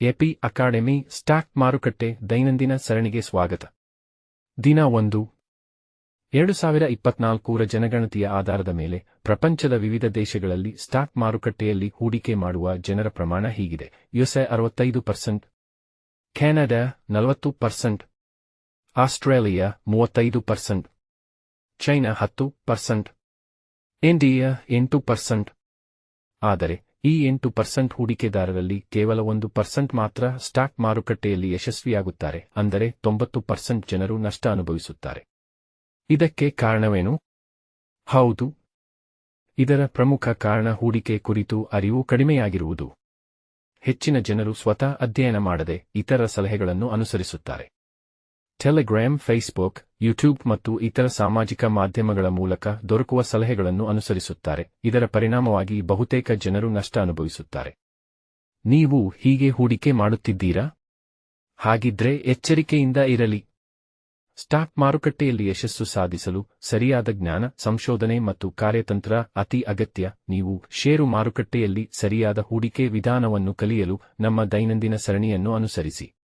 AP academy stock ಮಾರುಕಟ್ಟೆ ದೈನಂದಿನ ಸರಣಿಗೆ ಸ್ವಾಗತ. ದಿನ ಒಂದು. ಎರಡು ಸಾವಿರ ಇಪ್ಪತ್ನಾಲ್ಕೂರ ಜನಗಣತಿಯ ಆಧಾರದ ಮೇಲೆ ಪ್ರಪಂಚದ ವಿವಿಧ ದೇಶಗಳಲ್ಲಿ ಸ್ಟಾಕ್ ಮಾರುಕಟ್ಟೆಯಲ್ಲಿ ಹೂಡಿಕೆ ಮಾಡುವ ಜನರ ಪ್ರಮಾಣ ಹೀಗಿದೆ. ಯುಎಸ್ಎ ಅರವತ್ತೈದು ಪರ್ಸೆಂಟ್. ಕೆನಡಾ ನಲವತ್ತು ಪರ್ಸೆಂಟ್. ಆಸ್ಟ್ರೇಲಿಯಾ ಮೂವತ್ತೈದು ಪರ್ಸೆಂಟ್. ಚೈನಾ ಹತ್ತು ಪರ್ಸೆಂಟ್. ಇಂಡಿಯಾ ಎಂಟು ಪರ್ಸೆಂಟ್. ಆದರೆ ಈ ಎಂಟು ಪರ್ಸೆಂಟ್ ಹೂಡಿಕೆದಾರರಲ್ಲಿ ಕೇವಲ ಒಂದು ಪರ್ಸೆಂಟ್ ಮಾತ್ರ ಸ್ಟಾಕ್ ಮಾರುಕಟ್ಟೆಯಲ್ಲಿ ಯಶಸ್ವಿಯಾಗುತ್ತಾರೆ, ಅಂದರೆ ತೊಂಬತ್ತು ಪರ್ಸೆಂಟ್ ಜನರು ನಷ್ಟ ಅನುಭವಿಸುತ್ತಾರೆ. ಇದಕ್ಕೆ ಕಾರಣವೇನು? ಹೌದು. ಇದರ ಪ್ರಮುಖ ಕಾರಣ ಹೂಡಿಕೆ ಕುರಿತು ಅರಿವು ಕಡಿಮೆಯಾಗಿರುವುದು. ಹೆಚ್ಚಿನ ಜನರು ಸ್ವತಃ ಅಧ್ಯಯನ ಮಾಡದೆ ಇತರ ಸಲಹೆಗಳನ್ನು ಅನುಸರಿಸುತ್ತಾರೆ. ಟೆಲಿಗ್ರಾಮ್ ಫೇಸ್ಬುಕ್ ಯೂಟ್ಯೂಬ್ ಮತ್ತು ಇತರ ಸಾಮಾಜಿಕ ಮಾಧ್ಯಮಗಳ ಮೂಲಕ ದೊರಕುವ ಸಲಹೆಗಳನ್ನು ಅನುಸರಿಸುತ್ತಾರೆ. ಇದರ ಪರಿಣಾಮವಾಗಿ ಬಹುತೇಕ ಜನರು ನಷ್ಟ ಅನುಭವಿಸುತ್ತಾರೆ. ನೀವು ಹೀಗೆ ಹೂಡಿಕೆ ಮಾಡುತ್ತಿದ್ದೀರಾ? ಹಾಗಿದ್ರೆ ಎಚ್ಚರಿಕೆಯಿಂದ ಇರಲಿ. ಸ್ಟಾಕ್ ಮಾರುಕಟ್ಟೆಯಲ್ಲಿ ಯಶಸ್ಸು ಸಾಧಿಸಲು ಸರಿಯಾದ ಜ್ಞಾನ, ಸಂಶೋಧನೆ ಮತ್ತು ಕಾರ್ಯತಂತ್ರ ಅತಿ ಅಗತ್ಯ. ನೀವು ಷೇರು ಮಾರುಕಟ್ಟೆಯಲ್ಲಿ ಸರಿಯಾದ ಹೂಡಿಕೆ ವಿಧಾನವನ್ನು ಕಲಿಯಲು ನಮ್ಮ ದೈನಂದಿನ ಸರಣಿಯನ್ನು ಅನುಸರಿಸಿ.